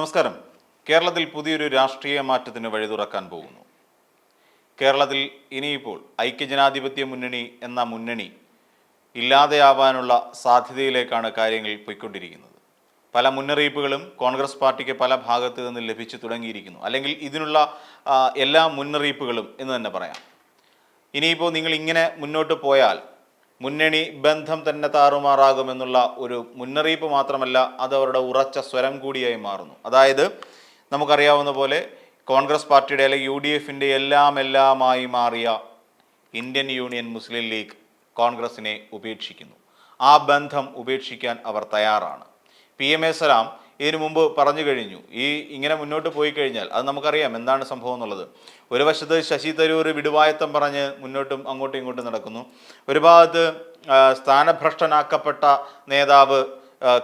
നമസ്കാരം. കേരളത്തിൽ പുതിയൊരു രാഷ്ട്രീയ മാറ്റത്തിന് വഴി തുറക്കാൻ പോകുന്നു. കേരളത്തിൽ ഇനിയിപ്പോൾ ഐക്യജനാധിപത്യ മുന്നണി എന്ന മുന്നണി ഇല്ലാതെയാവാനുള്ള സാധ്യതയിലേക്കാണ് കാര്യങ്ങൾ പോയിക്കൊണ്ടിരിക്കുന്നത്. പല മുന്നറിയിപ്പുകളും കോൺഗ്രസ് പാർട്ടിക്ക് പല ഭാഗത്ത് നിന്ന് ലഭിച്ചു തുടങ്ങിയിരിക്കുന്നു. അല്ലെങ്കിൽ ഇതിനുള്ള എല്ലാ മുന്നറിയിപ്പുകളും എന്ന് തന്നെ പറയാം. ഇനിയിപ്പോൾ നിങ്ങൾ ഇങ്ങനെ മുന്നോട്ട് പോയാൽ മുന്നണി ബന്ധം തന്നെ താറുമാറാകുമെന്നുള്ള ഒരു മുന്നറിയിപ്പ് മാത്രമല്ല അത് അവരുടെ ഉറച്ച സ്വരം കൂടിയായി മാറുന്നു. അതായത് നമുക്കറിയാവുന്ന പോലെ കോൺഗ്രസ് പാർട്ടിയുടെ അല്ലെങ്കിൽ യു ഡി എഫിന്റെ എല്ലാം എല്ലാമായി മാറിയ ഇന്ത്യൻ യൂണിയൻ മുസ്ലിം ലീഗ് കോൺഗ്രസിനെ ഉപേക്ഷിക്കുന്നു. ആ ബന്ധം ഉപേക്ഷിക്കാൻ അവർ തയ്യാറാണ്. പി എം എ സലാം ഇതിനു മുമ്പ് പറഞ്ഞു കഴിഞ്ഞു. ഈ ഇങ്ങനെ മുന്നോട്ട് പോയി കഴിഞ്ഞാൽ അത് നമുക്കറിയാം എന്താണ് സംഭവം എന്നുള്ളത്. ഒരു വശത്ത് ശശി തരൂർ വിടുവായത്തം പറഞ്ഞ് മുന്നോട്ടും അങ്ങോട്ടും ഇങ്ങോട്ടും നടക്കുന്നു. ഒരു ഭാഗത്ത് സ്ഥാനഭ്രഷ്ടനാക്കപ്പെട്ട നേതാവ്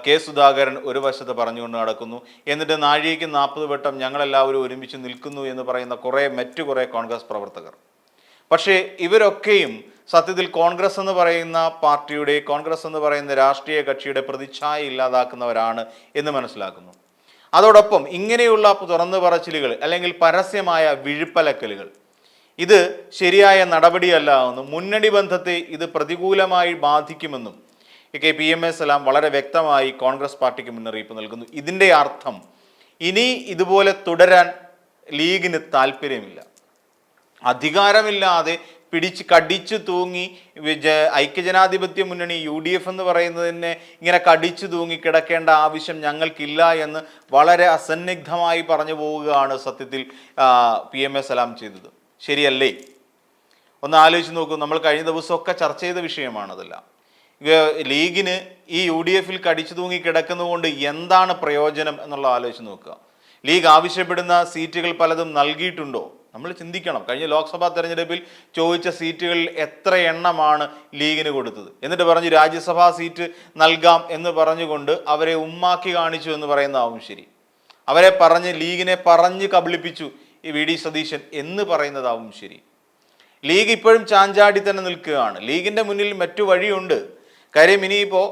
കെ സുധാകരൻ ഒരു വശത്ത് പറഞ്ഞുകൊണ്ട് നടക്കുന്നു. എന്നിട്ട് നാഴികയ്ക്ക് നാൽപ്പത് വട്ടം ഞങ്ങളെല്ലാവരും ഒരുമിച്ച് നിൽക്കുന്നു എന്ന് പറയുന്ന കുറേ മറ്റു കുറേ കോൺഗ്രസ് പ്രവർത്തകർ. പക്ഷേ ഇവരൊക്കെയും സത്യത്തിൽ കോൺഗ്രസ് എന്ന് പറയുന്ന പാർട്ടിയുടെ കോൺഗ്രസ് എന്ന് പറയുന്ന രാഷ്ട്രീയ കക്ഷിയുടെ പ്രതിച്ഛായ ഇല്ലാതാക്കുന്നവരാണ് എന്ന് മനസ്സിലാക്കുന്നു. അതോടൊപ്പം ഇങ്ങനെയുള്ള തുറന്നു പറച്ചിലുകൾ അല്ലെങ്കിൽ പരസ്യമായ വിഴുപ്പലക്കലുകൾ ഇത് ശരിയായ നടപടിയല്ല എന്നും മുന്നണി ബന്ധത്തെ ഇത് പ്രതികൂലമായി ബാധിക്കുമെന്നും കെ പി എം എസ് എല്ലാം വളരെ വ്യക്തമായി കോൺഗ്രസ് പാർട്ടിക്ക് മുന്നറിയിപ്പ് നൽകുന്നു. ഇതിന്റെ അർത്ഥം ഇനി ഇതുപോലെ തുടരാൻ ലീഗിന് താല്പര്യമില്ല അധികാരമില്ലാതെ പിടിച്ച് കടിച്ചു തൂങ്ങി ഐക്യജനാധിപത്യ മുന്നണി യു ഡി എഫ് എന്ന് പറയുന്നതിനെ ഇങ്ങനെ കടിച്ചു തൂങ്ങി കിടക്കേണ്ട ആവശ്യം ഞങ്ങൾക്കില്ല എന്ന് വളരെ അസന്നിഗ്ധമായി പറഞ്ഞു പോവുകയാണ് സത്യത്തിൽ പി എം എ സലാം ചെയ്തത്. ശരിയല്ലേ? ഒന്ന് ആലോചിച്ച് നോക്കൂ നമ്മൾ കഴിഞ്ഞ ദിവസമൊക്കെ ചർച്ച ചെയ്ത വിഷയമാണതെല്ലാം ലീഗിന് ഈ യു ഡി എഫിൽ കടിച്ചു തൂങ്ങി കിടക്കുന്നതുകൊണ്ട് എന്താണ് പ്രയോജനം എന്നുള്ള ആലോചിച്ച് നോക്കുക. ലീഗ് ആവശ്യപ്പെടുന്ന സീറ്റുകൾ പലതും നൽകിയിട്ടുണ്ടോ? നമ്മൾ ചിന്തിക്കണം. കഴിഞ്ഞ ലോക്സഭാ തെരഞ്ഞെടുപ്പിൽ ചോദിച്ച സീറ്റുകളിൽ എത്ര എണ്ണമാണ് ലീഗിന് കൊടുത്തത്? എന്നിട്ട് പറഞ്ഞു രാജ്യസഭാ സീറ്റ് നൽകാം എന്ന് പറഞ്ഞുകൊണ്ട് അവരെ ഉമ്മാക്കി കാണിച്ചു എന്ന് പറയുന്നതാവും ശരി. അവരെ പറഞ്ഞ് ലീഗിനെ പറഞ്ഞ് കബളിപ്പിച്ചു ഈ വി ഡി സതീശൻ എന്ന് പറയുന്നതാവും ശരി. ലീഗ് ഇപ്പോഴും ചാഞ്ചാടി തന്നെ നിൽക്കുകയാണ്. ലീഗിന്റെ മുന്നിൽ മറ്റു വഴിയുണ്ട്. കാര്യം ഇനിയിപ്പോൾ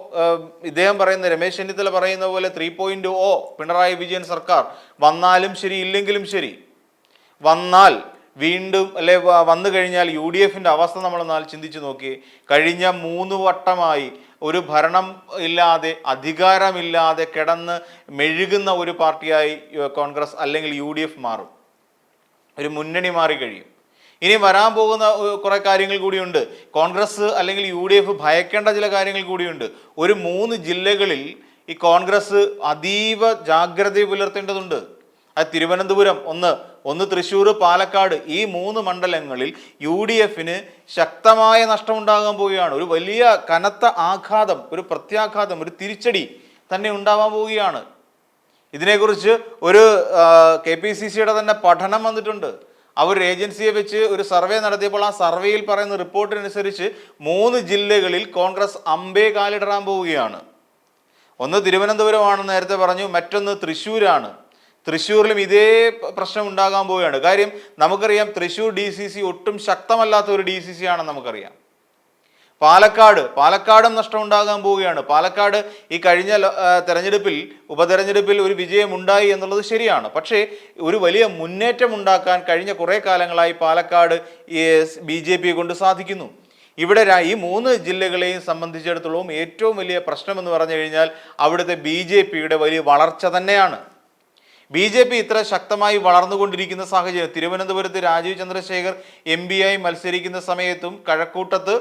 ഇദ്ദേഹം പറയുന്ന രമേശ് ചെന്നിത്തല പറയുന്ന പോലെ three point O Pinarayi Vijayan സർക്കാർ വന്നാലും ശരി ഇല്ലെങ്കിലും ശരി. വന്നാൽ വീണ്ടും അല്ലെ വന്നു കഴിഞ്ഞാൽ യു ഡി എഫിന്റെ അവസ്ഥ നമ്മൾ എന്നാൽ ചിന്തിച്ചു നോക്കി. കഴിഞ്ഞ മൂന്ന് വട്ടമായി ഒരു ഭരണം ഇല്ലാതെ അധികാരമില്ലാതെ കിടന്ന് മെഴുകുന്ന ഒരു പാർട്ടിയായി കോൺഗ്രസ് അല്ലെങ്കിൽ യു ഡി എഫ് മാറും. ഒരു മുന്നണി മാറി കഴിയും. ഇനി വരാൻ പോകുന്ന കുറേ കാര്യങ്ങൾ കൂടിയുണ്ട്. കോൺഗ്രസ് അല്ലെങ്കിൽ യു ഡി എഫ് ഭയക്കേണ്ട ചില കാര്യങ്ങൾ കൂടിയുണ്ട്. ഒരു മൂന്ന് ജില്ലകളിൽ ഈ കോൺഗ്രസ് അതീവ ജാഗ്രത പുലർത്തേണ്ടതുണ്ട്. അത് തിരുവനന്തപുരം ഒന്ന് ഒന്ന് തൃശ്ശൂർ പാലക്കാട് ഈ മൂന്ന് മണ്ഡലങ്ങളിൽ യു ഡി എഫിന് ശക്തമായ നഷ്ടമുണ്ടാകാൻ പോവുകയാണ്. ഒരു വലിയ കനത്ത ആഘാതം ഒരു പ്രത്യാഘാതം ഒരു തിരിച്ചടി തന്നെ ഉണ്ടാവാൻ പോവുകയാണ്. ഇതിനെക്കുറിച്ച് ഒരു കെ പി സി സിയുടെ തന്നെ പഠനം വന്നിട്ടുണ്ട്. അവർ ഏജൻസിയെ വെച്ച് ഒരു സർവേ നടത്തിയപ്പോൾ ആ സർവേയിൽ പറയുന്ന റിപ്പോർട്ടിനനുസരിച്ച് മൂന്ന് ജില്ലകളിൽ കോൺഗ്രസ് അമ്പേ കാലിടറാൻ പോവുകയാണ്. ഒന്ന് തിരുവനന്തപുരമാണെന്ന് നേരത്തെ പറഞ്ഞു മറ്റൊന്ന് തൃശ്ശൂരാണ്. തൃശ്ശൂരിലും ഇതേ പ്രശ്നം ഉണ്ടാകാൻ പോവുകയാണ്. കാര്യം നമുക്കറിയാം തൃശ്ശൂർ ഡി സി സി ഒട്ടും ശക്തമല്ലാത്ത ഒരു ഡി സി സി ആണെന്ന് നമുക്കറിയാം. പാലക്കാട് പാലക്കാടും നഷ്ടം ഉണ്ടാകാൻ പോവുകയാണ്. പാലക്കാട് ഈ കഴിഞ്ഞ തെരഞ്ഞെടുപ്പിൽ ഉപതെരഞ്ഞെടുപ്പിൽ ഒരു വിജയം ഉണ്ടായി എന്നുള്ളത് ശരിയാണ്. പക്ഷേ ഒരു വലിയ മുന്നേറ്റം ഉണ്ടാക്കാൻ കഴിഞ്ഞ കുറേ കാലങ്ങളായി പാലക്കാട് ബി ജെ പി കൊണ്ട് സാധിക്കുന്നു. ഇവിടെ ഈ മൂന്ന് ജില്ലകളെയും സംബന്ധിച്ചിടത്തോളം ഏറ്റവും വലിയ പ്രശ്നം എന്ന് പറഞ്ഞു കഴിഞ്ഞാൽ അവിടുത്തെ ബി വലിയ വളർച്ച തന്നെയാണ്. ബി ജെ പി ഇത്ര ശക്തമായി വളർന്നുകൊണ്ടിരിക്കുന്ന സാഹചര്യം. തിരുവനന്തപുരത്ത് രാജീവ് ചന്ദ്രശേഖർ എം പി ആയി മത്സരിക്കുന്ന സമയത്തും കഴക്കൂട്ടത്ത്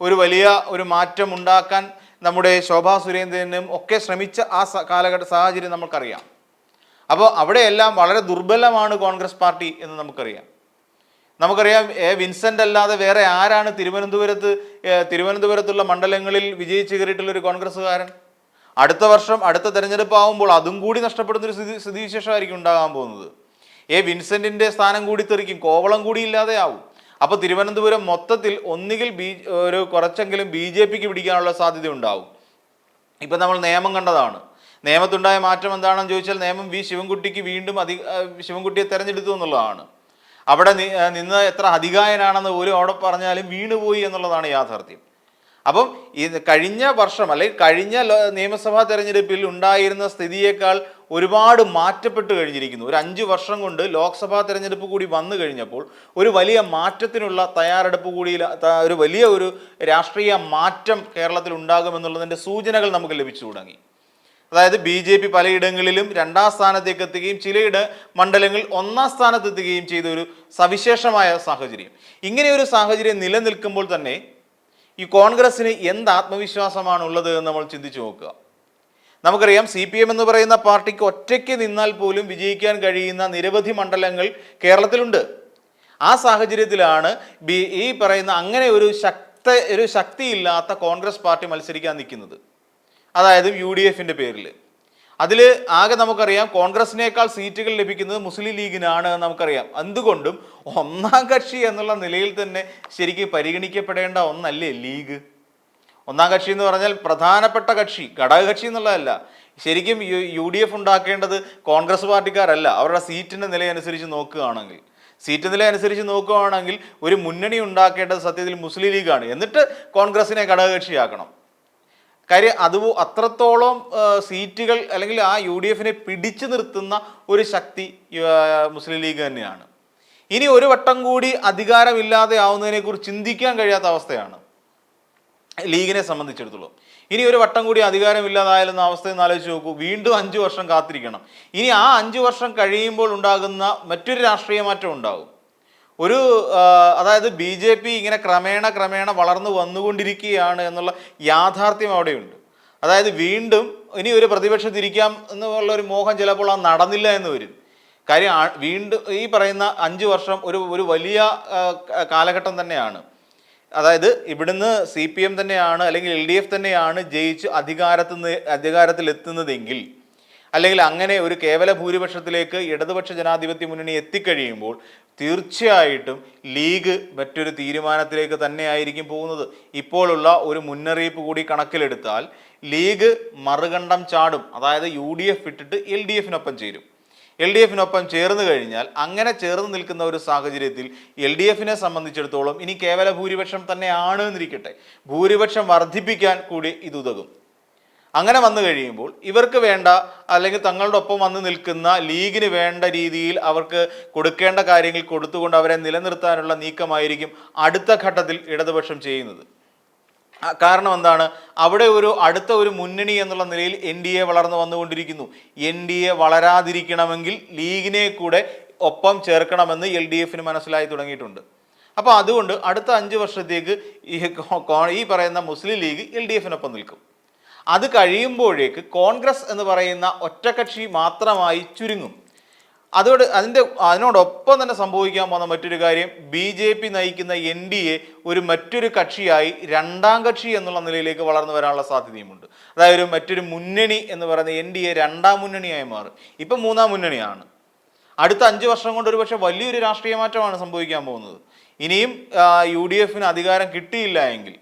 ഒരു വലിയ ഒരു മാറ്റം ഉണ്ടാക്കാൻ നമ്മുടെ ശോഭാ സുരേന്ദ്രനും ഒക്കെ ശ്രമിച്ച ആ കാലഘട്ട സാഹചര്യം നമുക്കറിയാം അപ്പോൾ അവിടെയെല്ലാം വളരെ ദുർബലമാണ് കോൺഗ്രസ് പാർട്ടി എന്ന് നമുക്കറിയാം. നമുക്കറിയാം എ വിൻസെന്റ് അല്ലാതെ വേറെ ആരാണ് തിരുവനന്തപുരത്ത് തിരുവനന്തപുരത്തുള്ള മണ്ഡലങ്ങളിൽ വിജയിച്ച് കയറിയിട്ടുള്ള ഒരു കോൺഗ്രസ്സുകാരൻ? അടുത്ത വർഷം അടുത്ത തെരഞ്ഞെടുപ്പ് ആകുമ്പോൾ അതും കൂടി നഷ്ടപ്പെടുന്ന ഒരു സ്ഥിതി സ്ഥിതിവിശേഷമായിരിക്കും ഉണ്ടാകാൻ പോകുന്നത്. എ വിൻസെന്റിന്റെ സ്ഥാനം കൂടി തെറിക്കും. കോവളം കൂടി ഇല്ലാതെയാവും. അപ്പോൾ തിരുവനന്തപുരം മൊത്തത്തിൽ ഒന്നുകിൽ ബി ഒരു കുറച്ചെങ്കിലും ബി ജെ പിക്ക് പിടിക്കാനുള്ള സാധ്യത ഉണ്ടാവും ഇപ്പം നമ്മൾ നിയമം കണ്ടതാണ്. നിയമത്തുണ്ടായ മാറ്റം എന്താണെന്ന് ചോദിച്ചാൽ നിയമം വി ശിവൻകുട്ടിക്ക് വീണ്ടും അധി ശിവൻകുട്ടിയെ തെരഞ്ഞെടുത്തു എന്നുള്ളതാണ്. അവിടെ നിന്ന് എത്ര അധികായനാണെന്ന് ഒരു അവിടെ പറഞ്ഞാലും വീണുപോയി എന്നുള്ളതാണ് യാഥാർത്ഥ്യം. അപ്പം ഈ കഴിഞ്ഞ വർഷം അല്ലെങ്കിൽ കഴിഞ്ഞ നിയമസഭാ തെരഞ്ഞെടുപ്പിൽ ഉണ്ടായിരുന്ന സ്ഥിതിയേക്കാൾ ഒരുപാട് മാറ്റപ്പെട്ട് കഴിഞ്ഞിരിക്കുന്നു. ഒരു അഞ്ച് വർഷം കൊണ്ട് ലോക്സഭാ തെരഞ്ഞെടുപ്പ് കൂടി വന്നു കഴിഞ്ഞപ്പോൾ ഒരു വലിയ മാറ്റത്തിനുള്ള തയ്യാറെടുപ്പ് കൂടി ഒരു വലിയ ഒരു രാഷ്ട്രീയ മാറ്റം കേരളത്തിൽ ഉണ്ടാകുമെന്നുള്ളതിന്റെ സൂചനകൾ നമുക്ക് ലഭിച്ചു തുടങ്ങി. അതായത് ബി ജെ പി പലയിടങ്ങളിലും രണ്ടാം സ്ഥാനത്തേക്ക് എത്തുകയും ചിലയിട മണ്ഡലങ്ങളിൽ ഒന്നാം സ്ഥാനത്ത് എത്തുകയും ചെയ്ത ഒരു സവിശേഷമായ സാഹചര്യം. ഇങ്ങനെ ഒരു സാഹചര്യം നിലനിൽക്കുമ്പോൾ തന്നെ ഈ കോൺഗ്രസ്സിന് എന്ത് ആത്മവിശ്വാസമാണ് ഉള്ളത് എന്ന് നമ്മൾ ചിന്തിച്ചു നോക്കുക. നമുക്കറിയാം സി പി എം എന്ന് പറയുന്ന പാർട്ടിക്ക് ഒറ്റയ്ക്ക് നിന്നാൽ പോലും വിജയിക്കാൻ കഴിയുന്ന നിരവധി മണ്ഡലങ്ങൾ കേരളത്തിലുണ്ട്. ആ സാഹചര്യത്തിലാണ് ബി ഈ പറയുന്ന അങ്ങനെ ഒരു ശക്ത ഒരു ശക്തിയില്ലാത്ത കോൺഗ്രസ് പാർട്ടി മത്സരിക്കാൻ നിൽക്കുന്നത്. അതായത് യു ഡി എഫിന്റെ പേരിൽ അതിൽ ആകെ നമുക്കറിയാം കോൺഗ്രസിനേക്കാൾ സീറ്റുകൾ ലഭിക്കുന്നത് മുസ്ലിം ലീഗിനാണ് നമുക്കറിയാം. എന്തുകൊണ്ടും ഒന്നാം കക്ഷി എന്നുള്ള നിലയിൽ തന്നെ ശരിക്കും പരിഗണിക്കപ്പെടേണ്ട ഒന്നല്ലേ ലീഗ്? ഒന്നാം കക്ഷി എന്ന് പറഞ്ഞാൽ പ്രധാനപ്പെട്ട കക്ഷി ഘടകകക്ഷി എന്നുള്ളതല്ല. ശരിക്കും യു ഡി എഫ് ഉണ്ടാക്കേണ്ടത് കോൺഗ്രസ് പാർട്ടിക്കാരല്ല. അവരുടെ സീറ്റിന്റെ നിലയനുസരിച്ച് നോക്കുകയാണെങ്കിൽ. സീറ്റ് നില അനുസരിച്ച് നോക്കുകയാണെങ്കിൽ ഒരു മുന്നണി ഉണ്ടാക്കേണ്ടത് സത്യത്തിൽ മുസ്ലിം ലീഗാണ്. എന്നിട്ട് കോൺഗ്രസിനെ ഘടകകക്ഷിയാക്കണം. കാര്യം അത് അത്രത്തോളം സീറ്റുകൾ അല്ലെങ്കിൽ ആ യു ഡി എഫിനെ പിടിച്ചു നിർത്തുന്ന ഒരു ശക്തി മുസ്ലിം ലീഗ് തന്നെയാണ്. ഇനി ഒരു വട്ടം കൂടി അധികാരമില്ലാതെ ആവുന്നതിനെ കുറിച്ച് ചിന്തിക്കാൻ കഴിയാത്ത അവസ്ഥയാണ് ലീഗിനെ സംബന്ധിച്ചിടത്തോളം. ഇനി ഒരു വട്ടം കൂടി അധികാരമില്ലാതായാലെന്ന അവസ്ഥയെന്ന് ആലോചിച്ച് നോക്കൂ. വീണ്ടും അഞ്ചു വർഷം കാത്തിരിക്കണം. ഇനി ആ അഞ്ചു വർഷം കഴിയുമ്പോൾ ഉണ്ടാകുന്ന മറ്റൊരു രാഷ്ട്രീയ മാറ്റം ഉണ്ടാകും ഒരു അതായത് ബി ജെ പി ഇങ്ങനെ ക്രമേണ ക്രമേണ വളർന്നു വന്നുകൊണ്ടിരിക്കുകയാണ് എന്നുള്ള യാഥാർത്ഥ്യം അവിടെയുണ്ട്. അതായത് വീണ്ടും ഇനി ഒരു പ്രതിപക്ഷത്തിരിക്കാം എന്നുള്ള ഒരു മോഹം ചിലപ്പോൾ ആ നടന്നില്ല എന്ന് വരും. കാര്യം വീണ്ടും ഈ പറയുന്ന അഞ്ച് വർഷം ഒരു ഒരു വലിയ കാലഘട്ടം തന്നെയാണ്. അതായത് ഇവിടുന്ന് സി പി എം തന്നെയാണ് അല്ലെങ്കിൽ എൽ ഡി എഫ് തന്നെയാണ് ജയിച്ച് അധികാരത്തിൽ എത്തുന്നതെങ്കിൽ അല്ലെങ്കിൽ അങ്ങനെ ഒരു കേവല ഭൂരിപക്ഷത്തിലേക്ക് ഇടതുപക്ഷ ജനാധിപത്യ മുന്നണി എത്തിക്കഴിയുമ്പോൾ തീർച്ചയായിട്ടും ലീഗ് മറ്റൊരു തീരുമാനത്തിലേക്ക് തന്നെയായിരിക്കും പോകുന്നത്. ഇപ്പോഴുള്ള ഒരു മുന്നറിയിപ്പ് കൂടി കണക്കിലെടുത്താൽ ലീഗ് മറുകണ്ഠം ചാടും. അതായത് യു ഡി എഫ് ഇട്ടിട്ട് എൽ ഡി എഫിനൊപ്പം ചേരും. എൽ ഡി എഫിനൊപ്പം ചേർന്ന് കഴിഞ്ഞാൽ അങ്ങനെ ചേർന്ന് നിൽക്കുന്ന ഒരു സാഹചര്യത്തിൽ എൽ ഡി എഫിനെ സംബന്ധിച്ചിടത്തോളം ഇനി കേവല ഭൂരിപക്ഷം തന്നെയാണ് എന്നിരിക്കട്ടെ. ഭൂരിപക്ഷം വർദ്ധിപ്പിക്കാൻ കൂടി ഇത് ഉതകും. അങ്ങനെ വന്നു കഴിയുമ്പോൾ ഇവർക്ക് വേണ്ട അല്ലെങ്കിൽ തങ്ങളുടെ ഒപ്പം വന്ന് നിൽക്കുന്ന ലീഗിന് വേണ്ട രീതിയിൽ അവർക്ക് കൊടുക്കേണ്ട കാര്യങ്ങൾ കൊടുത്തുകൊണ്ട് അവരെ നിലനിർത്താനുള്ള നീക്കമായിരിക്കും അടുത്ത ഘട്ടത്തിൽ ഇടതുപക്ഷം ചെയ്യുന്നത്. കാരണം എന്താണ്? അവിടെ ഒരു അടുത്ത ഒരു മുന്നണി എന്നുള്ള നിലയിൽ എൻ ഡി എ വളർന്നു വന്നുകൊണ്ടിരിക്കുന്നു. എൻ ഡി എ വളരാതിരിക്കണമെങ്കിൽ ലീഗിനെ കൂടെ ഒപ്പം ചേർക്കണമെന്ന് എൽ ഡി എഫിന് മനസ്സിലായി തുടങ്ങിയിട്ടുണ്ട്. അപ്പോൾ അതുകൊണ്ട് അടുത്ത അഞ്ച് വർഷത്തേക്ക് ഈ പറയുന്ന മുസ്ലിം ലീഗ് എൽ ഡി എഫിനൊപ്പം നിൽക്കും. അത് കഴിയുമ്പോഴേക്ക് കോൺഗ്രസ് എന്ന് പറയുന്ന ഒറ്റകക്ഷി മാത്രമായി ചുരുങ്ങും. അതോട് അതിന്റെ അതിനോടൊപ്പം തന്നെ സംഭവിക്കാൻ പോകുന്ന മറ്റൊരു കാര്യം ബി ജെ പി നയിക്കുന്ന എൻ ഡി എ ഒരു മറ്റൊരു കക്ഷിയായി രണ്ടാം കക്ഷി എന്നുള്ള നിലയിലേക്ക് വളർന്നു വരാനുള്ള സാധ്യതയുമുണ്ട്. അതായത് ഒരു മറ്റൊരു മുന്നണി എന്ന് പറയുന്ന എൻ ഡി എ രണ്ടാം മുന്നണിയായി മാറും. ഇപ്പം മൂന്നാം മുന്നണിയാണ്. അടുത്ത അഞ്ച് വർഷം കൊണ്ട് ഒരുപക്ഷെ വലിയൊരു രാഷ്ട്രീയ മാറ്റമാണ് സംഭവിക്കാൻ പോകുന്നത്. ഇനിയും യു ഡി എഫിന് അധികാരം കിട്ടിയില്ല എങ്കിൽ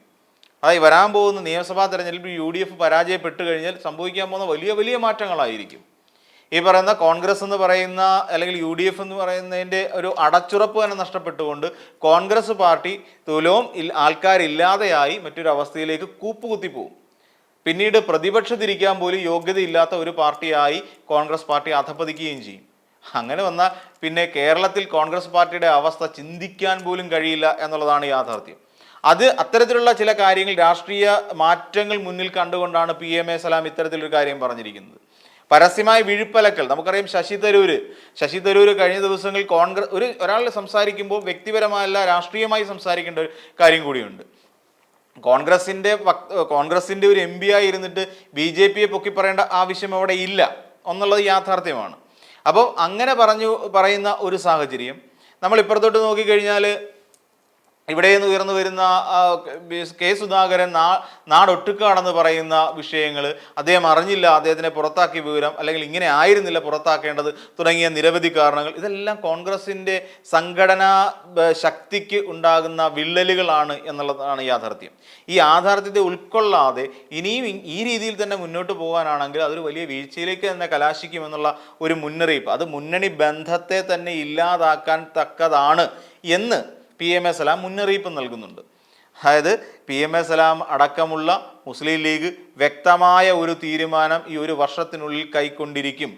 അതായത് വരാൻ പോകുന്ന നിയമസഭാ തെരഞ്ഞെടുപ്പിൽ യു ഡി എഫ് പരാജയപ്പെട്ട് കഴിഞ്ഞാൽ സംഭവിക്കാൻ പോകുന്ന വലിയ വലിയ മാറ്റങ്ങളായിരിക്കും. ഈ പറയുന്ന കോൺഗ്രസ് എന്ന് പറയുന്ന അല്ലെങ്കിൽ യു ഡി എഫ് എന്ന് പറയുന്നതിന്റെ ഒരു അടച്ചുറപ്പ് തന്നെ നഷ്ടപ്പെട്ടുകൊണ്ട് കോൺഗ്രസ് പാർട്ടി തുലവും ആൾക്കാരില്ലാതെയായി മറ്റൊരു അവസ്ഥയിലേക്ക് കൂപ്പുകുത്തി പോകും പിന്നീട് പ്രതിപക്ഷത്തിരിക്കാൻ പോലും യോഗ്യതയില്ലാത്ത ഒരു പാർട്ടിയായി കോൺഗ്രസ് പാർട്ടി അധപ്പതിക്കുകയും ചെയ്യും. അങ്ങനെ വന്നാൽ പിന്നെ കേരളത്തിൽ കോൺഗ്രസ് പാർട്ടിയുടെ അവസ്ഥ ചിന്തിക്കാൻ പോലും കഴിയില്ല എന്നുള്ളതാണ് യാഥാർത്ഥ്യം. അത് അത്തരത്തിലുള്ള ചില കാര്യങ്ങൾ രാഷ്ട്രീയ മാറ്റങ്ങൾ മുന്നിൽ കണ്ടുകൊണ്ടാണ് പി. എം. എ. സലാം ഇത്തരത്തിലൊരു കാര്യം പറഞ്ഞിരിക്കുന്നത്. പരസ്യമായ വിഴുപ്പലക്കൽ നമുക്കറിയാം ശശി തരൂര് ശശി തരൂര് കഴിഞ്ഞ ദിവസങ്ങളിൽ കോൺഗ്രസ് ഒരു ഒരാൾ സംസാരിക്കുമ്പോൾ വ്യക്തിപരമായല്ല രാഷ്ട്രീയമായി സംസാരിക്കേണ്ട ഒരു കാര്യം കൂടിയുണ്ട്. കോൺഗ്രസിന്റെ കോൺഗ്രസിന്റെ ഒരു എം പി ആയി ഇരുന്നിട്ട് ബി ജെ പിയെ പൊക്കി പറയേണ്ട ആവശ്യം അവിടെ ഇല്ല എന്നുള്ളത് യാഥാർത്ഥ്യമാണ്. അപ്പോൾ അങ്ങനെ പറഞ്ഞു പറയുന്ന ഒരു സാഹചര്യം നമ്മൾ ഇപ്പുറത്തോട്ട് നോക്കിക്കഴിഞ്ഞാൽ ഇവിടെ നിന്ന് ഉയർന്നു വരുന്ന കെ സുധാകരൻ നാ നാടൊട്ടുക്കാണെന്ന് പറയുന്ന വിഷയങ്ങൾ അദ്ദേഹം അറിഞ്ഞില്ല അദ്ദേഹത്തിനെ പുറത്താക്കിയ വിവരം അല്ലെങ്കിൽ ഇങ്ങനെ ആയിരുന്നില്ല പുറത്താക്കേണ്ടത് തുടങ്ങിയ നിരവധി കാരണങ്ങൾ. ഇതെല്ലാം കോൺഗ്രസിന്റെ സംഘടനാ ശക്തിക്ക് ഉണ്ടാകുന്ന വിള്ളലുകളാണ് എന്നുള്ളതാണ് യാഥാർത്ഥ്യം. ഈ യാഥാർത്ഥ്യത്തെ ഉൾക്കൊള്ളാതെ ഇനിയും ഈ രീതിയിൽ തന്നെ മുന്നോട്ട് പോകാനാണെങ്കിൽ അതൊരു വലിയ വീഴ്ചയിലേക്ക് തന്നെ കലാശിക്കുമെന്നുള്ള ഒരു മുന്നറിയിപ്പ്. അത് മുന്നണി ബന്ധത്തെ തന്നെ ഇല്ലാതാക്കാൻ തക്കതാണ് എന്ന് പി എം എ സലാം മുന്നറിയിപ്പ് നൽകുന്നുണ്ട്. അതായത് പി എം എ സലാം അടക്കമുള്ള മുസ്ലിം ലീഗ് വ്യക്തമായ ഒരു തീരുമാനം ഈ ഒരു വർഷത്തിനുള്ളിൽ കൈക്കൊണ്ടിരിക്കും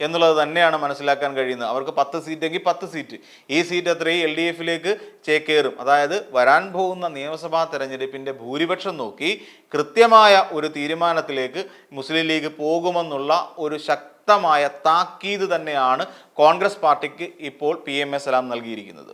എന്നുള്ളത് തന്നെയാണ് മനസ്സിലാക്കാൻ കഴിയുന്നത്. അവർക്ക് പത്ത് സീറ്റെങ്കിൽ പത്ത് സീറ്റ്. ഈ സീറ്റ് അത്രയും എൽ ഡി എഫിലേക്ക് ചേക്കേറും അതായത് വരാൻ പോകുന്ന നിയമസഭാ തെരഞ്ഞെടുപ്പിന്റെ ഭൂരിപക്ഷം നോക്കി കൃത്യമായ ഒരു തീരുമാനത്തിലേക്ക് മുസ്ലിം ലീഗ് പോകുമെന്നുള്ള ഒരു ശക്തമായ താക്കീത് തന്നെയാണ് കോൺഗ്രസ് പാർട്ടിക്ക് ഇപ്പോൾ പി എം എ സലാം നൽകിയിരിക്കുന്നത്.